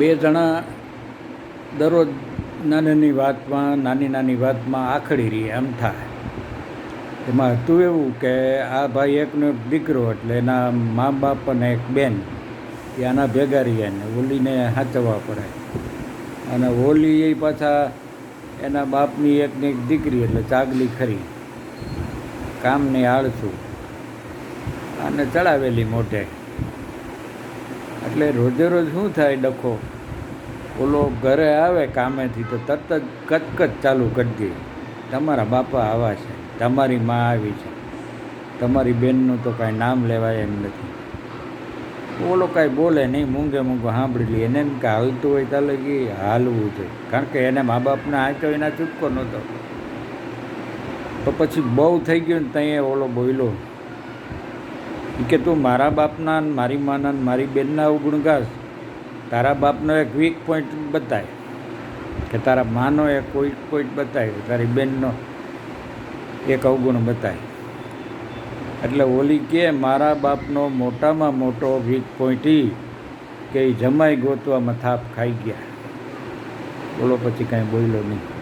બે જણા દરરોજ નાની નાની વાતમાં નાની નાની વાતમાં આખડી રહી, એમ થાય. એમાં હતું એવું કે આ ભાઈ એકનો એક દીકરો એટલે એના મા બાપ અને એક બેન, એ આના ભેગા રહ્યા ને ઓલીને સાચવવા પડે. અને ઓલી એ પાછા એના બાપની એકની એક દીકરી એટલે ચાગલી ખરી. કામની આળસું. અને ચડાવેલી મોઢે. એટલે રોજે રોજ શું થાય ડખો? ઓલો ઘરે આવે કામેથી તો તરત જ કચકચ ચાલુ કરી દે. તમારા બાપા આવા છે. તમારી મા આવી છે. તમારી બેનનું તો કાંઈ નામ લેવાય એમ નથી. ઓલો કાંઈ બોલે નહીં, મૂંગે મૂંગો સાંભળી લે. એને એમ હાલતું હોય ચાલે કે હાલવું જોઈએ કારણ કે એને મા બાપને આંચો એના ચૂપકો નહોતો. તો પછી બહુ થઈ ગયું ને ત્યાં ઓલો બોલ્યો કે તું મારા બાપના મારી માના મારી બેનના અવગુણ ગાશ તારા બાપનો એક વીક પોઈન્ટ બતાય. કે તારા માનો એક કોઈ પોઈન્ટ બતાય તારી બેનનો એક અવગુણ બતાય. એટલે ઓલી કે મારા બાપનો મોટામાં મોટો વીક પોઈન્ટ ઈ કે એ જમાઈ ગોતવામાં થાપ ખાઈ ગયા. બોલો પછી કાંઈ બોલ્યો નહીં.